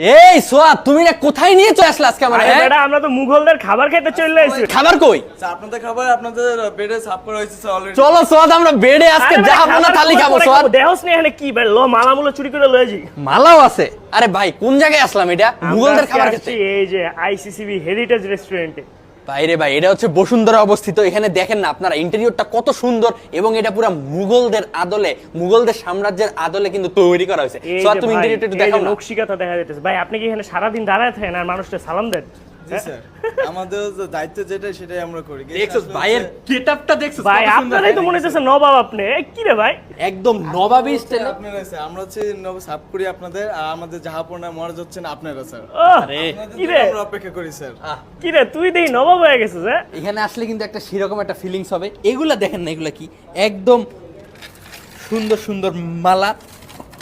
এই সোয়া তুমি না কোথায় নিয়ে চলে আসলে আজকে আমার আরে বেটা আমরা তো মুঘলদের খাবার খেতে চলে এসেছি। খাবার কই? স্যার আপনাদের খাবার আপনাদের বেডে সাফ করা হয়েছে স্যার অলরেডি চলো সোয়াদ আমরা বেডে আজকে যা না খাবার থালি খাব সোয়া সোয়াদ দেহস নেই এখানে কি বেড? লো মালামুলো চুরি করে লয়ে যাই। মালাও আছে। আরে ভাই কোন জায়গায় আসলাম এটা? মুঘলদের খাবার খেতে। এই যে আইসিসিবি হেরিটেজ রেস্টুরেন্টে বাইরে ভাই এটা হচ্ছে বসুন্ধরা অবস্থিত। এখানে দেখেন না আপনারা ইন্টেরিয়রটা কত সুন্দর এবং এটা পুরো মুঘলদের আদলে মুঘলদের সাম্রাজ্যের আদলে কিন্তু তৈরি করা হয়েছে। তুমি ইন্টেরিয়রটা একটু দেখো যে দেখাও না। দেখা যাইতেছে। ভাই আপনি কি এখানে সারাদিন দাঁড়ায় থাকেন আর মানুষটা সালাম দেন? জি স্যার। আমাদের দায়িত্ব যেটা সেটাই আমরা করি। Guest ভাইয়ের গেটআপটা দেখছ ভাই আপনারাই তো মনে হচ্ছে নবাব আপনি। কি রে ভাই? একদম নবাবী স্টাইল আপনারা স্যার আমরা হচ্ছে নব সাফ করি আপনাদের আর আমাদের জাহাপনা মহারাজ হচ্ছেন আপনারা স্যার। আরে কি রে? আমরা অপেক্ষা করি স্যার। কি রে তুই দেখি নবাব হয়ে গেছিস হ্যাঁ? এখানে আসলে কিন্তু একটা সেরকম একটা ফিলিংস হবে। এগুলা দেখেন না এগুলা কি? একদম সুন্দর সুন্দর মালা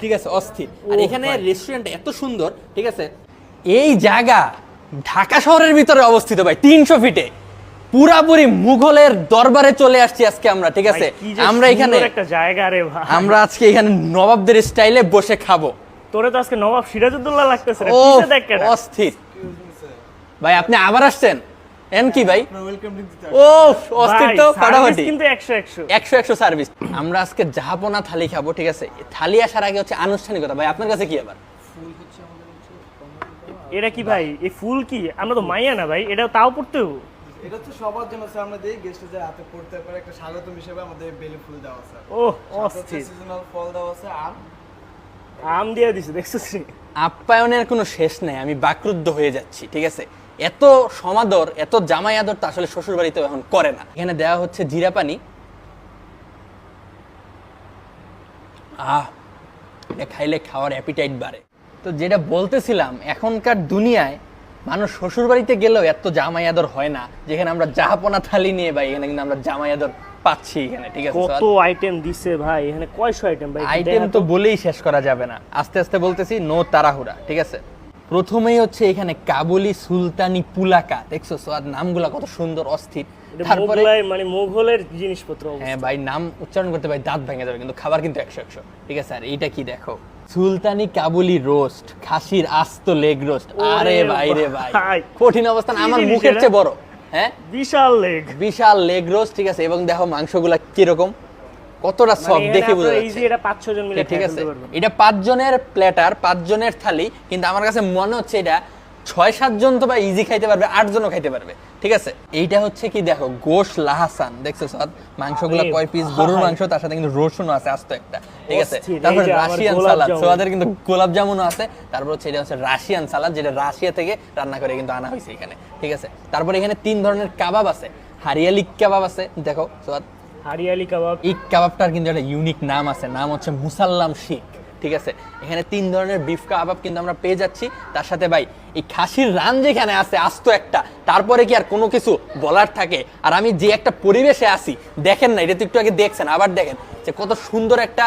ঠিক আছে অস্থির। আর এখানে। রেস্টুরেন্ট এত সুন্দর ঠিক আছে? এই জায়গা ঢাকা শহরের ভিতরে অবস্থিত ভাই তিনশো ফিটে পুরাপুরি মুঘলের দরবারে চলে আসছি আজকে আমরা ঠিক আছে? আমরা এখানে একটা জায়গা রে ভাই। আমরা আজকে এখানে নবাবদের স্টাইলে বসে খাব। তোরে তো আজকে নবাব সিরাজউদ্দৌলা লাগতেছে রে পিছে দেখ কেডা। অস্থির। ভাই আপনি আবার আসছেন? এন কি ভাই? ও অস্থির তো ফাটাফাটি। কিন্তু একশো একশো। একশো একশো সার্ভিস আমরা আজকে জাহাপনা থালি খাব ঠিক আছে? থালি আসার আগে হচ্ছে আনুষ্ঠানিকতা ভাই আপনার কাছে কি আবার? এটা কি ভাই? এই ফুল কি? আমরা তো মাইয়া না ভাই এটা তাও পড়তে হব? এটা তো সবার জন্য স্যার আমরা দিই গেস্টে হাতে পড়তে পারে একটা স্বাগতম হিসেবে আমাদের বেলে ফুল দেওয়া স্যার ও অস্থির। সিজনাল ফল দেওয়া আছে আম। আম দিয়ে দিছে দেখছিস? আপ্যায়নের কোনো শেষ নাই আমি বাকরুদ্ধ হয়ে যাচ্ছি ঠিক আছে? এত সমাদর এত জামাই আদর তো আসলে শ্বশুর বাড়িতে এখন করে না। এখানে দেওয়া হচ্ছে জিরা পানি। আহ এটা খাইলে খাওয়ার অ্যাপিটাইট বাড়ে। তো যেটা বলতেছিলাম এখনকার দুনিয়ায় মানুষ শ্বশুর বাড়িতে গেলেও এত জামাই আদর হয় না যেখানে আমরা জাহাপনা থালি নিয়ে ভাই এখানে কিন্তু আমরা জামাই আদর পাচ্ছি এখানে ঠিক আছে? কত আইটেম দিছে ভাই এখানে কয়শো আইটেম ভাই আইটেম তো বলেই শেষ করা যাবে না। আস্তে আস্তে বলতেছি নো তাড়াহুড়া ঠিক আছে? প্রথমেই হচ্ছে এখানে কাবুলি সুলতানি পুলাকা দেখছ? সোয়াদ নামগুলা কত সুন্দর অস্থির। তারপরে মানে মোগলের জিনিসপত্র হ্যাঁ ভাই নাম উচ্চারণ করতে ভাই দাঁত ভেঙে যাবে কিন্তু খাবার কিন্তু একশো একশো ঠিক আছে? আর এইটা কি দেখো? সুলতানি কাবুলি রোস্ট খাসির আস্ত লেগ রোস্ট আরে ভাই রে ভাই। কঠিন অবস্থান আমার মুখের? চেয়ে বড় হ্যাঁ? বিশাল লেগ বিশাল লেগ রোস্ট ঠিক আছে। এবং দেখো মাংসগুলা কীরকম কতটা সফট দেখে বোঝা এই যে যাচ্ছে এটা পাঁচ জন মিলে ঠিক আছে। এটা পাঁচ জনের প্ল্যাটার পাঁচ জনের থালি কিন্তু আমার কাছে মনে হচ্ছে এটা ছয় সাত জন তো বা ইজি খাইতে পারবে আট জনও খাইতে পারবে। ঠিক আছে? এইটা হচ্ছে কি দেখো গোশ লাহাসান। দেখছ সাদ মাংসগুলো কয় পিস গরুর মাংস তার সাথে কিন্তু রসুনও আছে আস্ত একটা। ঠিক আছে? তারপর রাশিয়ান সালাদ সোয়াদের কিন্তু গোলাপ জামুনও আছে। তারপর হচ্ছে এটা হচ্ছে রাশিয়ান সালাদ যেটা রাশিয়া থেকে রান্না করে কিন্তু আনা হয়েছে এখানে। ঠিক আছে? তারপর এখানে তিন ধরনের কাবাব আছে। হারিয়ালি কাবাব আছে। দেখো সোয়াদ হারিয়ালি কাবাব। এই কাবাবটার কিন্তু একটা ইউনিক নাম আছে। নাম হচ্ছে মুসাল্লাম শিখ। ঠিক আছে? এখানে তিন ধরনের বিফ কাবাব কিন্তু আমরা পেয়ে যাচ্ছি। তার সাথে ভাই এই খাসির রান যেখানে আছে আস্ত একটা তারপরে কি আর কোনো কিছু বলার থাকে? আর আমি যে একটা পরিবেশে আছি দেখেন না এটা তো একটু আগে দেখছেন আবার দেখেন যে কত সুন্দর একটা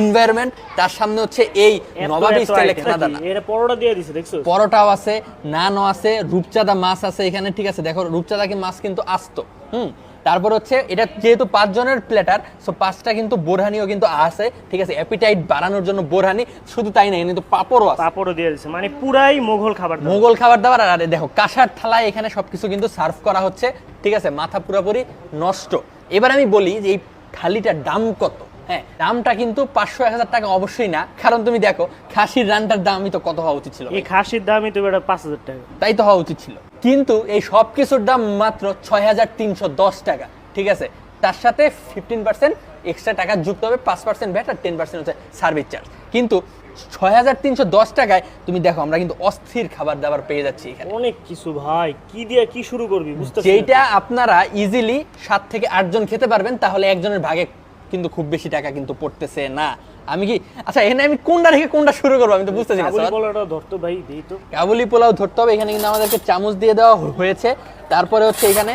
ইনভায়রনমেন্ট তার সামনে হচ্ছে এই নবাবী স্টাইলে খানা দানা এটা পরোটা দিয়ে দিছে দেখছ? পরোটাও আছে নানও আছে রূপচাঁদা মাছ আছে এখানে ঠিক আছে? দেখো রূপচাঁদা কি মাছ কিন্তু আসতো হুম? তারপর হচ্ছে এটা যেহেতু পাঁচ জনের প্লেটার সো পাঁচটা কিন্তু বোরহানিও কিন্তু আছে ঠিক আছে? অ্যাপিটাইট বাড়ানোর জন্য বোরহানি শুধু তাই না কিন্তু পাপড়ও আছে। পাপড়ও দিয়ে দিছে মানে পুরাই মোগল খাবার মোগল খাবার দাবার আর আরে দেখো কাঁসার থালায় এখানে সবকিছু কিন্তু সার্ভ করা হচ্ছে ঠিক আছে? মাথা পুরোপুরি নষ্ট। এবার আমি বলি যে এই থালিটার দাম কত? হ্যাঁ দামটা কিন্তু পাঁচশো এক হাজার টাকা অবশ্যই না। কারণ তুমি দেখো খাসির রানটার দামই তো কত হওয়া উচিত ছিল। এই খাসির দামই তো এটা পাঁচ হাজার টাকা। তাই তো হওয়া উচিত ছিল। কিন্তু এই সব কিছুর দাম মাত্র ছয় হাজার তিনশো দশ টাকা ঠিক আছে? তার সাথে ফিফটিন পার্সেন্ট এক্সট্রা টাকা যুক্ত হবে পাঁচ পার্সেন্ট ভ্যাট আর টেন পার্সেন্ট হচ্ছে সার্ভিস চার্জ কিন্তু ছয় হাজার তিনশো দশ টাকায় তুমি দেখো আমরা কিন্তু অস্থির খাবার দাবার পেয়ে যাচ্ছি এখানে। অনেক কিছু ভাই কি দিয়ে কি শুরু করবি বুঝতে যেটা আপনারা ইজিলি সাত থেকে আটজন খেতে পারবেন তাহলে একজনের ভাগে কিন্তু খুব বেশি টাকা কিন্তু পড়তেছে না। আমি কি আচ্ছা এখানে আমি কোনটা রেখে কোনটা শুরু করব? আমি তো বুঝতেছি না কাবুলি পোলাওটা ধরতো ভাই দেই তো। কাবুলি পোলাও ধরতে হবে এখানে কিন্তু আমাদেরকে চামচ দিয়ে দেওয়া হয়েছে। তারপরে হচ্ছে এখানে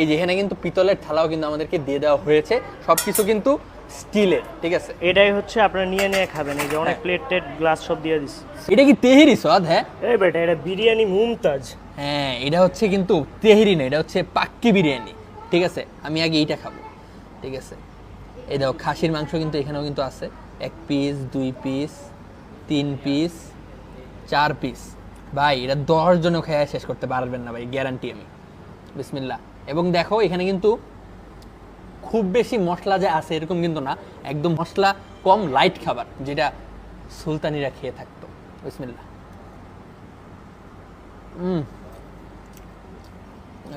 এই যে এখানে কিন্তু পিতলের থালাও কিন্তু আমাদেরকে দিয়ে দেওয়া হয়েছে। সবকিছু কিন্তু স্টিলের ঠিক আছে? এটাই হচ্ছে আপনারা নিয়ে নিয়ে খাবেন এই যে অনেক হ্যাঁ। প্লেট টেট গ্লাস সব দিয়ে দিছে এটা কি তেহেরি স্বাদ হ্যাঁ? এই বেটা এটা বিরিয়ানি মুমতাজ। হ্যাঁ এটা হচ্ছে কিন্তু তেহেরি না এটা হচ্ছে পাক্কি বিরিয়ানি ঠিক আছে? আমি আগে এইটা খাব ঠিক আছে? এই দেখো, খাসির মাংস কিন্তু এখানেও কিন্তু আছে। এক পিস দুই পিস তিন পিস চার পিস ভাই, এটা দশ জনও খেয়ে শেষ করতে পারবেন না ভাই গ্যারান্টি আমি। বিসমিল্লা এবং দেখো, এখানে কিন্তু খুব বেশি মশলা যে আছে এরকম কিন্তু না, একদম মশলা কম লাইট খাবার, যেটা সুলতানিরা খেয়ে থাকতো। বিসমিল্লা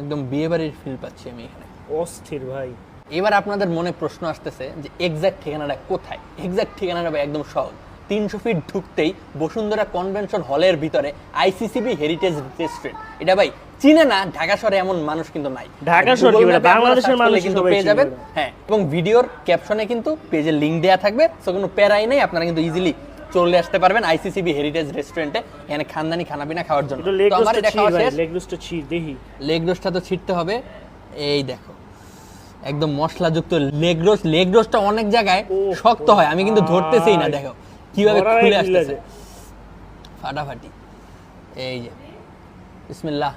একদম বিয়ে বাড়ির ফিল পাচ্ছি আমি এখানে। অস্থির ভাই। এবার আপনাদের মনে প্রশ্ন আসতেছে যে এক্সাক্ট ঠিকানাটা কোথায়? এক্সাক্ট ঠিকানাটা ভাই একদম সহজ। তিনশো ফিট ঢুকতেই বসুন্ধরা কনভেনশন হলের ভিতরে আইসিসিবি হেরিটেজ রেস্টুরেন্ট এটা ভাই চিনে না ঢাকা শহরে এমন মানুষ কিন্তু নাই। ঢাকা শহর বাংলাদেশের মানুষই কিন্তু পেয়ে যাবেন। হ্যাঁ এবং ভিডিওর ক্যাপশনে কিন্তু পেজের লিংক দেওয়া থাকবে। সো কোনো প্যারাই নেই আপনারা কিন্তু ইজিলি চলে আসতে পারবেন আইসিসিবি হেরিটেজ রেস্টুরেন্টে এখানে খানদানি খানাপিনা খাওয়ার জন্য। লেগ তো আমার এটা খাওয়া শেষ। লেগ রোস্টটা ছি দেখি। লেগ রোস্টটা তো ছিটতে হবে। এই দেখো। একদম মশলাযুক্ত লেগ রোস্ট। লেগ রোস্টটা অনেক জায়গায় শক্ত হয় আমি কিন্তু ধরতেছেই না দেখো। কীভাবে খুলে আসতেছে? ফাটাফাটি। এই যে বিসমিল্লাহ।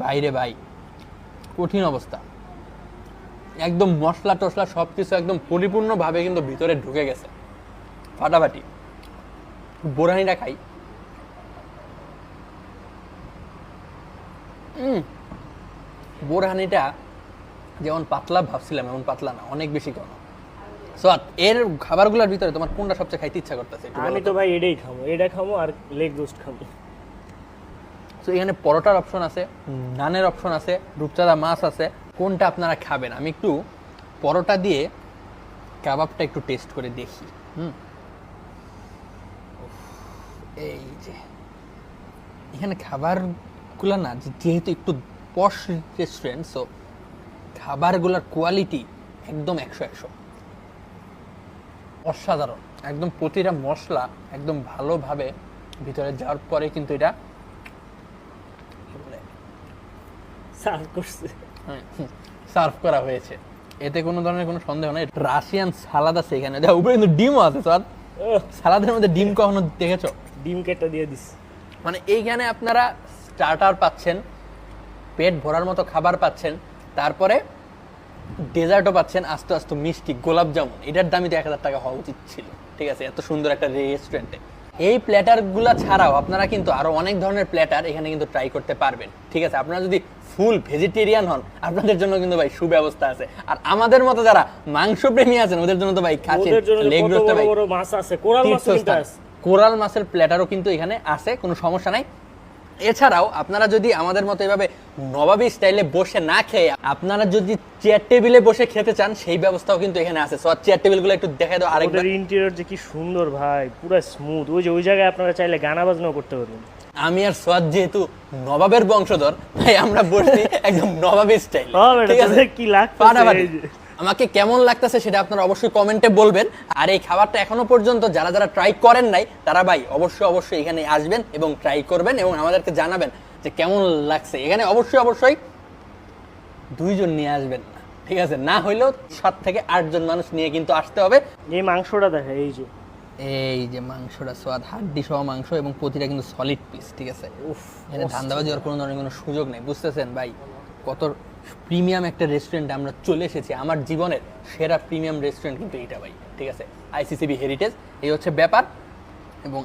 ভাই রে ভাই কঠিন অবস্থা। একদম মশলা টশলা সব কিছু একদম পরিপূর্ণভাবে কিন্তু ভিতরে ঢুকে গেছে। ফাটাফাটি। বোরানিটা খাই। বোরহানিটা যেমন পাতলা ভাবছিলাম এমন পাতলা না অনেক বেশি ঘন। সো এর খাবারগুলোর ভিতরে তোমার কোনটা সবচেয়ে খাইতে ইচ্ছা করতেছে আমি তো ভাই এটাই খামো এটা খামো আর লেগ রোস্ট খামো সো এখানে পরোটার অপশন আছে নানের অপশন আছে রূপচাঁদা মাছ আছে কোনটা আপনারা খাবেন? আমি একটু পরোটা দিয়ে কাবাবটা একটু টেস্ট করে দেখি হুম? এই যে। এখানে খাবারগুলো না যেহেতু একটু পশ রেস্টুরেন্ট সো খাবারগুলোর কোয়ালিটি একদম একশো একশো। অসাধারণ। একদম প্রতিটা মশলা একদম ভালোভাবে ভিতরে যাওয়ার পরে কিন্তু এটা সার্ভ করছে। সার্ভ করা হয়েছে। এতে কোনো ধরনের কোনো সন্দেহ নেই। রাশিয়ান সালাদ আছে এখানে। দেখো উপরে কিন্তু ডিমও আছে স্যার সালাদের মধ্যে ডিম কখনো দেখেছ? ডিম কেটে দিয়ে দিস। মানে এইখানে আপনারা স্টার্টার পাচ্ছেন পেট ভরার মতো খাবার পাচ্ছেন তারপরে ডেজার্টও পাচ্ছেন আস্তে আস্তে মিষ্টি গোলাপ জামুন। এটার দামই তো এক হাজার টাকা হওয়া উচিত ছিল। ঠিক আছে এত সুন্দর একটা রেস্টুরেন্টে এই প্ল্যাটারগুলো ছাড়াও আপনারা কিন্তু আরও অনেক ধরনের প্ল্যাটার এখানে কিন্তু ট্রাই করতে পারবেন। ঠিক আছে আপনারা যদি ফুল ভেজিটেরিয়ান হন আপনাদের জন্য কিন্তু ভাই সুব্যবস্থা আছে। আর আমাদের মতো যারা মাংস প্রেমী আছেন ওদের জন্য তো ভাই খাচ্ছেন জন্য লেগ রোস্টে ভাই। কোরাল মাছের প্ল্যাটারও কিন্তু এখানে আছে কোনো সমস্যা নাই। এছাড়াও আপনারা যদি আমাদের মতো এভাবে নবাবী স্টাইলে বসে না খেয়ে আপনারা যদি চেয়ার টেবিলে বসে খেতে চান সেই ব্যবস্থাও কিন্তু এখানে আছে। সো চেয়ার টেবিলগুলো একটু দেখাই দাও আরেকবার। ইন্টেরিয়র যে কি সুন্দর ভাই পুরো স্মুথ ওই যে ওই জায়গায় আপনারা চাইলে গানা বাজনাও করতে পারবেন। আমি আর সোয়াদ যেহেতু নবাবের বংশধর তাই আমরা বসছি একদম নবাবী স্টাইল ঠিক আছে? কি লাগতেছে? ফাটাফাটি। আমাকে কেমন লাগতেছে সেটা আপনারা অবশ্যই কমেন্টে বলবেন। আর এই খাবারটা এখনও পর্যন্ত যারা যারা ট্রাই করেন নাই তারা ভাই অবশ্যই অবশ্যই এখানে আসবেন এবং ট্রাই করবেন এবং আমাদেরকে জানাবেন যে কেমন লাগছে। এখানে অবশ্যই অবশ্যই দুইজন নিয়ে আসবেন না ঠিক আছে? না হইলেও সাত থেকে আটজন মানুষ নিয়ে কিন্তু আসতে হবে। এই মাংসটা দেখে এই যে। এই যে মাংসটা সোয়াদ হাড্ডি সহ মাংস এবং প্রতিটা কিন্তু সলিড পিস ঠিক আছে? উফ এখানে ধান্দাবাজি হওয়ার কোনো ধরনের কোনো সুযোগ নেই বুঝতেছেন ভাই? কত প্রিমিয়াম একটা রেস্টুরেন্টে আমরা চলে এসেছি। আমার জীবনের সেরা প্রিমিয়াম রেস্টুরেন্ট কিন্তু এইটা ভাই, ঠিক আছে? আইসিসিবি হেরিটেজ এই হচ্ছে ব্যাপার। এবং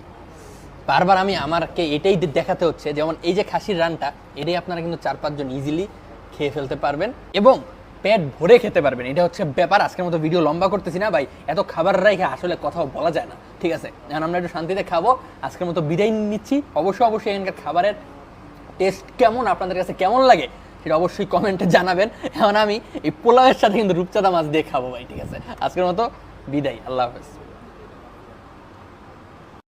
বারবার আমি আমাকে এটাই দেখাতে হচ্ছে, যেমন এই যে খাসির রানটা, এটাই আপনারা কিন্তু চার পাঁচজন ইজিলি খেয়ে ফেলতে পারবেন এবং পেট ভরে খেতে পারবেন। এটা হচ্ছে ব্যাপার, আজকের মতো ভিডিও লম্বা করতেছি না ভাই। এত খাবার রেখে আসলে কথাও বলা যায় না, ঠিক আছে? এখন আমরা একটু শান্তিতে খাব, আজকের মতো বিদায় নিচ্ছি। অবশ্যই অবশ্যই এখানকার খাবারের টেস্ট কেমন, আপনাদের কাছে কেমন লাগে সেটা অবশ্যই কমেন্টে জানাবেন। এখন আমি এই পোলাওয়ের সাথে কিন্তু রূপচাঁদা মাছ দিয়ে খাব ভাই, ঠিক আছে? আজকের মতো বিদায়, আল্লাহ হাফেজ।